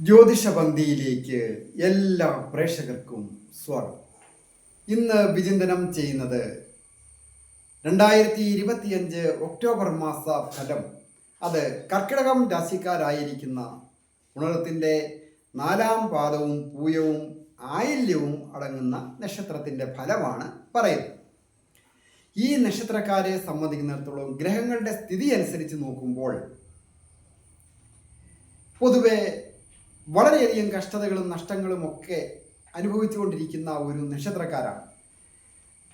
ജ്യോതിഷപന്തിയിലേക്ക് എല്ലാ പ്രേക്ഷകർക്കും സ്വാഗതം. ഇന്ന് വിചിന്തനം ചെയ്യുന്നത് രണ്ടായിരത്തി ഇരുപത്തിയഞ്ച് ഒക്ടോബർ മാസ ഫലം അത് കർക്കിടകം രാശിക്കാരായിരിക്കുന്ന ഉണർത്തിന്റെ നാലാം പാദവും പൂയവും ആയില്യവും അടങ്ങുന്ന നക്ഷത്രത്തിന്റെ ഫലമാണ് പറയുന്നത്. ഈ നക്ഷത്രക്കാരെ സംബന്ധിക്കുന്നിടത്തോളം ഗ്രഹങ്ങളുടെ സ്ഥിതി അനുസരിച്ച് നോക്കുമ്പോൾ പൊതുവെ വളരെയധികം കഷ്ടതകളും നഷ്ടങ്ങളും ഒക്കെ അനുഭവിച്ചുകൊണ്ടിരിക്കുന്ന ഒരു നക്ഷത്രക്കാരാണ്.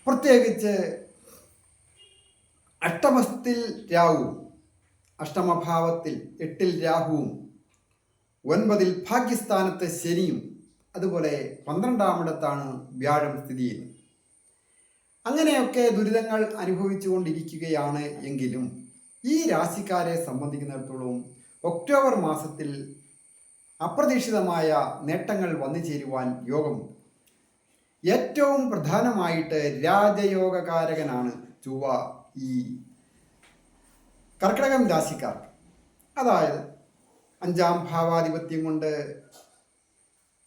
പ്രത്യേകിച്ച് അഷ്ടമത്തിൽ രാഹുവും അഷ്ടമഭാവത്തിൽ എട്ടിൽ രാഹുവും ഒൻപതിൽ ഭാഗ്യസ്ഥാനത്തെ ശനിയും അതുപോലെ പന്ത്രണ്ടാമിടത്താണ് വ്യാഴം സ്ഥിതി ചെയ്യുന്നത്. അങ്ങനെയൊക്കെ ദുരിതങ്ങൾ അനുഭവിച്ചുകൊണ്ടിരിക്കുകയാണ് എങ്കിലും ഈ രാശിക്കാരെ സംബന്ധിക്കുന്നിടത്തോളം ഒക്ടോബർ മാസത്തിൽ അപ്രതീക്ഷിതമായ നേട്ടങ്ങൾ വന്നു ചേരുവാൻ യോഗമുണ്ട് ഏറ്റവും പ്രധാനമായിട്ട് രാജയോഗകാരകനാണ് ചുവ ഈ കർക്കിടകം രാശിക്കാർക്ക്. അതായത് അഞ്ചാം ഭാവാധിപത്യം കൊണ്ട്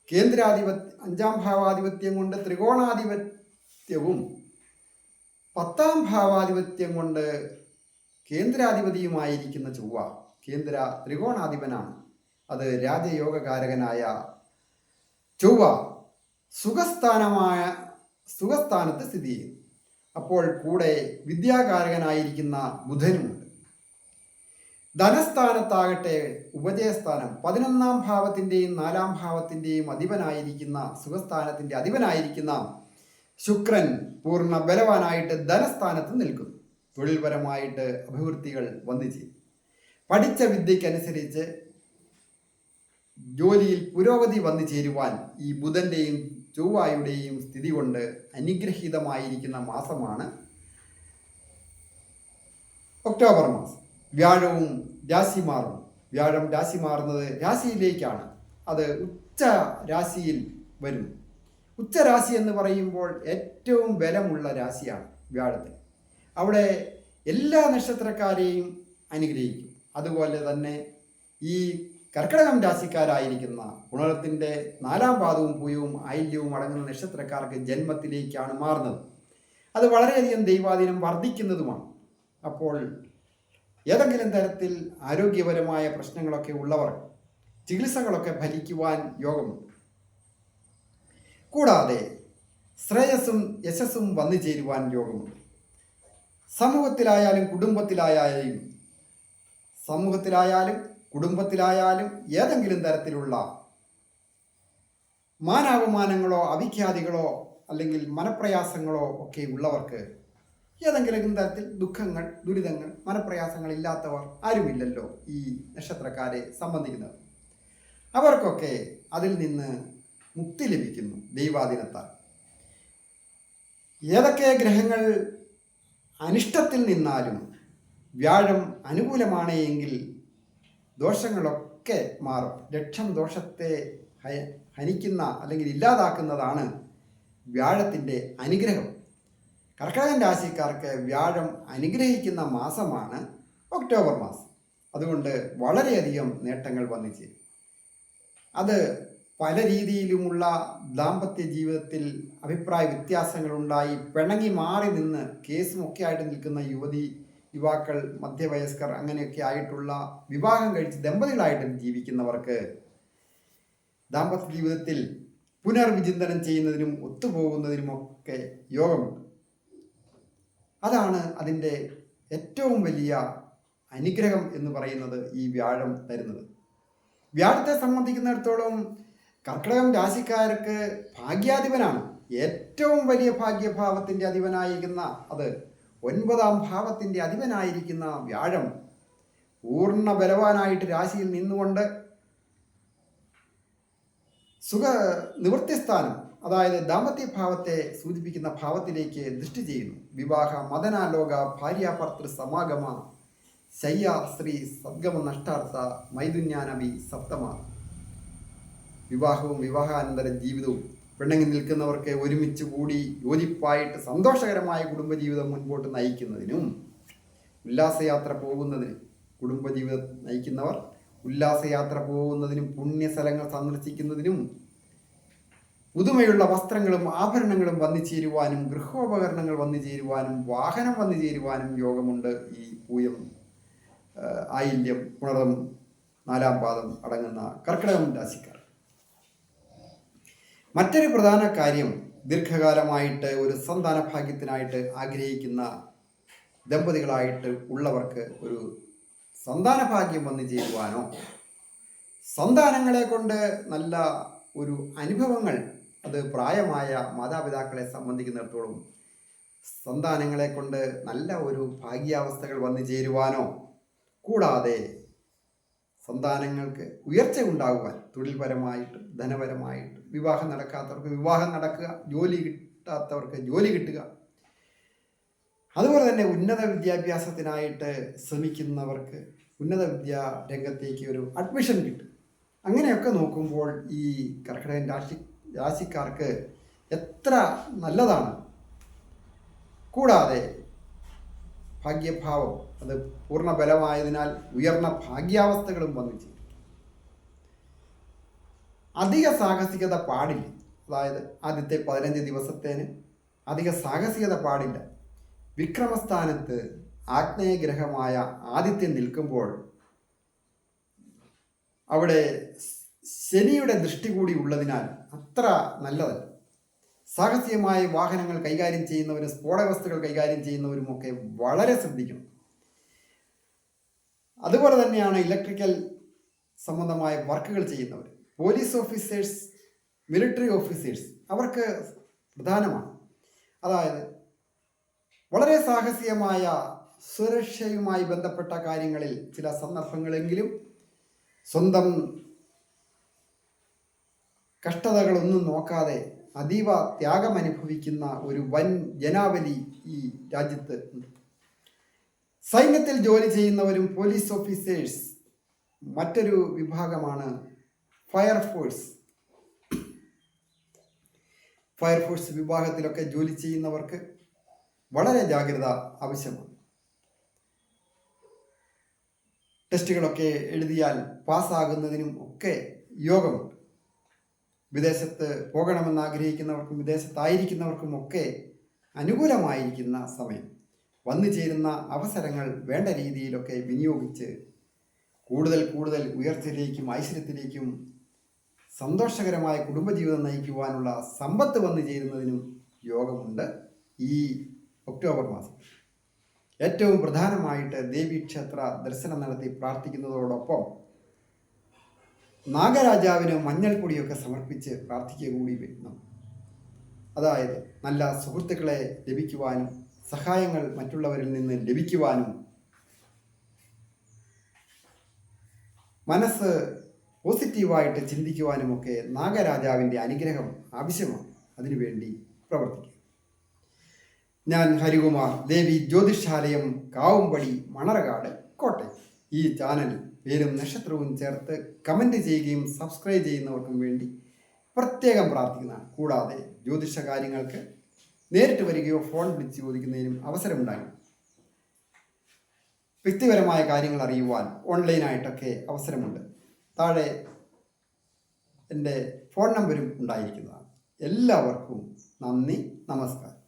കേന്ദ്രാധിപത്യ അഞ്ചാം ഭാവാധിപത്യം കൊണ്ട് ത്രികോണാധിപത്യവും പത്താം ഭാവാധിപത്യം കൊണ്ട് കേന്ദ്രാധിപതിയുമായിരിക്കുന്ന ചൊവ്വ കേന്ദ്ര ത്രികോണാധിപനാണ്. അത് രാജയോഗകാരകനായ ചൊവ്വ സുഖസ്ഥാനമായ സുഖസ്ഥാനത്ത് സ്ഥിതി ചെയ്യുന്നു. അപ്പോൾ കൂടെ വിദ്യാകാരകനായിരിക്കുന്ന ബുധനുമുണ്ട്. ധനസ്ഥാനത്താകട്ടെ ഉപജയസ്ഥാനം. പതിനൊന്നാം ഭാവത്തിന്റെയും നാലാം ഭാവത്തിന്റെയും അധിപനായിരിക്കുന്ന സുഖസ്ഥാനത്തിന്റെ അധിപനായിരിക്കുന്ന ശുക്രൻ പൂർണ ബലവാനായിട്ട് ധനസ്ഥാനത്ത് നിൽക്കുന്നു. തൊഴിൽപരമായിട്ട് അഭിവൃദ്ധികൾ വന്നു ചെയ്യും പഠിച്ച വിദ്യയ്ക്കനുസരിച്ച് ജോലിയിൽ പുരോഗതി വന്നു ചേരുവാൻ ഈ ബുധന്റെയും ചൊവ്വായുടെയും സ്ഥിതി കൊണ്ട് അനുഗ്രഹീതമായിരിക്കുന്ന മാസമാണ് ഒക്ടോബർ മാസം. വ്യാഴവും രാശി മാറും വ്യാഴം രാശി മാറുന്നത് രാശിയിലേക്കാണ്. അത് ഉച്ച രാശിയിൽ വരും. ഉച്ചരാശി എന്ന് പറയുമ്പോൾ ഏറ്റവും ബലമുള്ള രാശിയാണ് വ്യാഴത്തിൽ അവിടെ എല്ലാ നക്ഷത്രക്കാരെയും അനുഗ്രഹിക്കും. അതുപോലെ തന്നെ ഈ കർക്കിടകം രാശിക്കാരായിരിക്കുന്ന ഗുണത്തിന്റെ നാലാം പാദവും പൂയവും ആയില്യവും അടങ്ങുന്ന നക്ഷത്രക്കാർക്ക് ജന്മത്തിലേക്കാണ് മാറുന്നത്. അത് വളരെയധികം ദൈവാധീനം വർദ്ധിക്കുന്നതുമാണ്. അപ്പോൾ ഏതെങ്കിലും തരത്തിൽ ആരോഗ്യപരമായ പ്രശ്നങ്ങളൊക്കെ ഉള്ളവർ ചികിത്സകളൊക്കെ ഫലിക്കുവാൻ യോഗമുണ്ട്. കൂടാതെ ശ്രേയസ്സും യശസ്സും വന്നു ചേരുവാൻ യോഗമുണ്ട്. സമൂഹത്തിലായാലും കുടുംബത്തിലായാലും സമൂഹത്തിലായാലും കുടുംബത്തിലായാലും ഏതെങ്കിലും തരത്തിലുള്ള മാനാപമാനങ്ങളോ അവിഖ്യാതികളോ അല്ലെങ്കിൽ മനപ്രയാസങ്ങളോ ഒക്കെ ഉള്ളവർക്ക് ഏതെങ്കിലും തരത്തിൽ ദുഃഖങ്ങൾ ദുരിതങ്ങൾ മനപ്രയാസങ്ങൾ ഇല്ലാത്തവർ ആരുമില്ലല്ലോ ഈ നക്ഷത്രക്കാരെ സംബന്ധിക്കുന്നത്. അവർക്കൊക്കെ അതിൽ നിന്ന് മുക്തി ലഭിക്കുന്നു ദൈവാധീനത്താൽ. ഏതൊക്കെ ഗ്രഹങ്ങൾ അനിഷ്ടത്തിൽ നിന്നാലും വ്യാഴം അനുകൂലമാണ് എങ്കിൽ ദോഷങ്ങളൊക്കെ മാറും. ലക്ഷം ദോഷത്തെ ഹനിക്കുന്ന അല്ലെങ്കിൽ ഇല്ലാതാക്കുന്നതാണ് വ്യാഴത്തിന്റെ അനുഗ്രഹം. കർക്കിടകൻ രാശിക്കാർക്ക് വ്യാഴം അനുഗ്രഹിക്കുന്ന മാസമാണ് ഒക്ടോബർ മാസം. അതുകൊണ്ട് വളരെയധികം നേട്ടങ്ങൾ വന്നു ചേരും. അത് പല രീതിയിലുമുള്ള ദാമ്പത്യ ജീവിതത്തിൽ അഭിപ്രായ വ്യത്യാസങ്ങളുണ്ടായി പിണങ്ങി മാറി നിന്ന് കേസുമൊക്കെ ആയിട്ട് നിൽക്കുന്ന യുവതി യുവാക്കൾ മധ്യവയസ്കർ അങ്ങനെയൊക്കെ ആയിട്ടുള്ള വിവാഹം കഴിച്ച് ദമ്പതികളായിട്ട് ജീവിക്കുന്നവർക്ക് ദാമ്പത്യ ജീവിതത്തിൽ പുനർവിചിന്തനം ചെയ്യുന്നതിനും ഒത്തുപോകുന്നതിനുമൊക്കെ യോഗമുണ്ട്. അതാണ് അതിന്റെ ഏറ്റവും വലിയ അനുഗ്രഹം എന്ന് പറയുന്നത് ഈ വ്യാഴം തരുന്നത്. വ്യാഴത്തെ സംബന്ധിക്കുന്നിടത്തോളം കർക്കിടകം രാശിക്കാർക്ക് ഭാഗ്യാധിപനാണ്. ഏറ്റവും വലിയ ഭാഗ്യഭാവത്തിന്റെ അധിപനായിരിക്കുന്ന അത് ഒൻപതാം ഭാവത്തിന്റെ അധിപനായിരിക്കുന്ന വ്യാഴം പൂർണ ബലവാനായിട്ട് രാശിയിൽ നിന്നുകൊണ്ട് സുഖ നിവൃത്തിസ്ഥാനം അതായത് ദാമ്പത്യ ഭാവത്തെ സൂചിപ്പിക്കുന്ന ഭാവത്തിലേക്ക് ദൃഷ്ടി ചെയ്യുന്നു. വിവാഹ മദനാലോക ഭാര്യാഭർത്തൃ സമാഗമ ശയ്യ സ്ത്രീ സദ്ഗമ നഷ്ടാർത്ഥ മൈതുന്യാനവി സപ്തമ. വിവാഹവും വിവാഹാനന്തര ജീവിതവും പിണങ്ങി നിൽക്കുന്നവർക്ക് ഒരുമിച്ച് കൂടി യോജിപ്പായിട്ട് സന്തോഷകരമായ കുടുംബജീവിതം മുൻപോട്ട് നയിക്കുന്നതിനും ഉല്ലാസയാത്ര പോകുന്നതിന് കുടുംബജീവിതം നയിക്കുന്നവർ ഉല്ലാസയാത്ര പോകുന്നതിനും പുണ്യസ്ഥലങ്ങൾ സന്ദർശിക്കുന്നതിനും പുതുമയുള്ള വസ്ത്രങ്ങളും ആഭരണങ്ങളും വന്നു ചേരുവാനും ഗൃഹോപകരണങ്ങൾ വന്നു ചേരുവാനും വാഹനം വന്നു ചേരുവാനും യോഗമുണ്ട് ഈ പൂയം ആയില്യം പുണർതം നാലാം പാദം അടങ്ങുന്ന കർക്കിടകം രാശിക്കാർ. മറ്റൊരു പ്രധാന കാര്യം ദീർഘകാലമായിട്ട് ഒരു സന്താന ഭാഗ്യത്തിനായിട്ട് ആഗ്രഹിക്കുന്ന ദമ്പതികളായിട്ട് ഉള്ളവർക്ക് ഒരു സന്താന ഭാഗ്യം വന്നു ചേരുവാനോ? സന്താനങ്ങളെ കൊണ്ട് നല്ല ഒരു അനുഭവങ്ങൾ അത് പ്രായമായ മാതാപിതാക്കളെ സംബന്ധിക്കുന്നിടത്തോളം സന്താനങ്ങളെ കൊണ്ട് നല്ല ഒരു ഭാഗ്യാവസ്ഥകൾ വന്നു ചേരുവാനോ? കൂടാതെ സന്താനങ്ങൾക്ക് ഉയർച്ച ഉണ്ടാകുവാൻ തൊഴിൽപരമായിട്ടും ധനപരമായിട്ടും വിവാഹം നടക്കാത്തവർക്ക് വിവാഹം നടക്കുക ജോലി കിട്ടാത്തവർക്ക് ജോലി കിട്ടുക. അതുപോലെ തന്നെ ഉന്നത വിദ്യാഭ്യാസത്തിനായിട്ട് ശ്രമിക്കുന്നവർക്ക് ഉന്നത വിദ്യാ രംഗത്തേക്ക് ഒരു അഡ്മിഷൻ കിട്ടും. അങ്ങനെയൊക്കെ നോക്കുമ്പോൾ ഈ കർക്കിടകൻ രാശി രാശിക്കാർക്ക് എത്ര നല്ലതാണ്? കൂടാതെ ഭാഗ്യഭാവം അത് പൂർണ ബലമായതിനാൽ ഉയർന്ന ഭാഗ്യാവസ്ഥകളും വന്നു ചേരും. അധിക സാഹസികത പാടില്ല. അതായത് ആദ്യത്തെ പതിനഞ്ച് ദിവസത്തേന് അധിക സാഹസികത പാടില്ല. വിക്രമസ്ഥാനത്ത് ആഗ്നേയഗ്രഹമായ ആദിത്യം നിൽക്കുമ്പോൾ അവിടെ ശനിയുടെ ദൃഷ്ടി കൂടി ഉള്ളതിനാൽ അത്ര നല്ലതല്ല. സാഹസികമായ വാഹനങ്ങൾ കൈകാര്യം ചെയ്യുന്നവരും സ്ഫോടക വസ്തുക്കൾ കൈകാര്യം ചെയ്യുന്നവരും ഒക്കെ വളരെ ശ്രദ്ധിക്കണം. അതുപോലെ തന്നെയാണ് ഇലക്ട്രിക്കൽ സംബന്ധമായ വർക്കുകൾ ചെയ്യുന്നവർ പോലീസ് ഓഫീസേഴ്സ് മിലിറ്ററി ഓഫീസേഴ്സ് അവർക്ക് പ്രധാനമാണ്. അതായത് വളരെ സാഹസികമായ സുരക്ഷയുമായി ബന്ധപ്പെട്ട കാര്യങ്ങളിൽ ചില സന്ദർഭങ്ങളെങ്കിലും സ്വന്തം കഷ്ടതകളൊന്നും നോക്കാതെ അതീവ ത്യാഗം അനുഭവിക്കുന്ന ഒരു വൻ ജനാവലി ഈ രാജ്യത്ത് ഉണ്ട്. സൈന്യത്തിൽ ജോലി ചെയ്യുന്നവരും പോലീസ് ഓഫീസേഴ്സ് മറ്റൊരു വിഭാഗമാണ് ഫയർഫോഴ്സ് ഫയർഫോഴ്സ് വിഭാഗത്തിലൊക്കെ ജോലി ചെയ്യുന്നവർക്ക് വളരെ ജാഗ്രത ആവശ്യമാണ്. ടെസ്റ്റുകളൊക്കെ എഴുതിയാൽ പാസ്സാകുന്നതിനും ഒക്കെ യോഗമുണ്ട് വിദേശത്ത് പോകണമെന്ന് ആഗ്രഹിക്കുന്നവർക്കും വിദേശത്തായിരിക്കുന്നവർക്കും ഒക്കെ അനുകൂലമായിരിക്കുന്ന സമയം. വന്നു ചേരുന്ന അവസരങ്ങൾ വേണ്ട രീതിയിലൊക്കെ വിനിയോഗിച്ച് കൂടുതൽ കൂടുതൽ ഉയർച്ചയിലേക്കും ഐശ്വര്യത്തിലേക്കും സന്തോഷകരമായ കുടുംബജീവിതം നയിക്കുവാനുള്ള സമ്പത്ത് വന്നു ചേരുന്നതിനും യോഗമുണ്ട് ഈ ഒക്ടോബർ മാസം. ഏറ്റവും പ്രധാനമായിട്ട് ദേവീക്ഷേത്ര ദർശനം നടത്തി പ്രാർത്ഥിക്കുന്നതോടൊപ്പം നാഗരാജാവിന് മഞ്ഞൾപ്പൊടിയൊക്കെ സമർപ്പിച്ച് പ്രാർത്ഥിക്കുക കൂടി വേണം. അതായത് നല്ല സുഹൃത്തുക്കളെ ലഭിക്കുവാനും സഹായങ്ങൾ മറ്റുള്ളവരിൽ നിന്ന് ലഭിക്കുവാനും മനസ്സ് പോസിറ്റീവായിട്ട് ചിന്തിക്കുവാനുമൊക്കെ നാഗരാജാവിന്റെ അനുഗ്രഹം ആവശ്യമാണ്. അതിനുവേണ്ടി പ്രവർത്തിക്കുക ഞാൻ ഹരികുമാർ ദേവി ജ്യോതിഷാലയം കാവുംപടി മണർകാട് കോട്ടയം. ഈ ചാനൽ പേരും നക്ഷത്രവും ചേർത്ത് കമന്റ് ചെയ്യുകയും സബ്സ്ക്രൈബ് ചെയ്യുന്നവർക്കും വേണ്ടി പ്രത്യേകം പ്രാർത്ഥിക്കുന്നതാണ്. കൂടാതെ ജ്യോതിഷ കാര്യങ്ങൾക്ക് നേരിട്ട് വരികയോ ഫോൺ വിളിച്ച് ചോദിക്കുന്നതിനും അവസരമുണ്ടായി വ്യക്തിപരമായ കാര്യങ്ങൾ അറിയുവാൻ ഓൺലൈനായിട്ടൊക്കെ അവസരമുണ്ട്. താഴെ എന്റെ ഫോൺ നമ്പരും ഉണ്ടായിരിക്കുന്നതാണ്. എല്ലാവർക്കും നന്ദി നമസ്കാരം.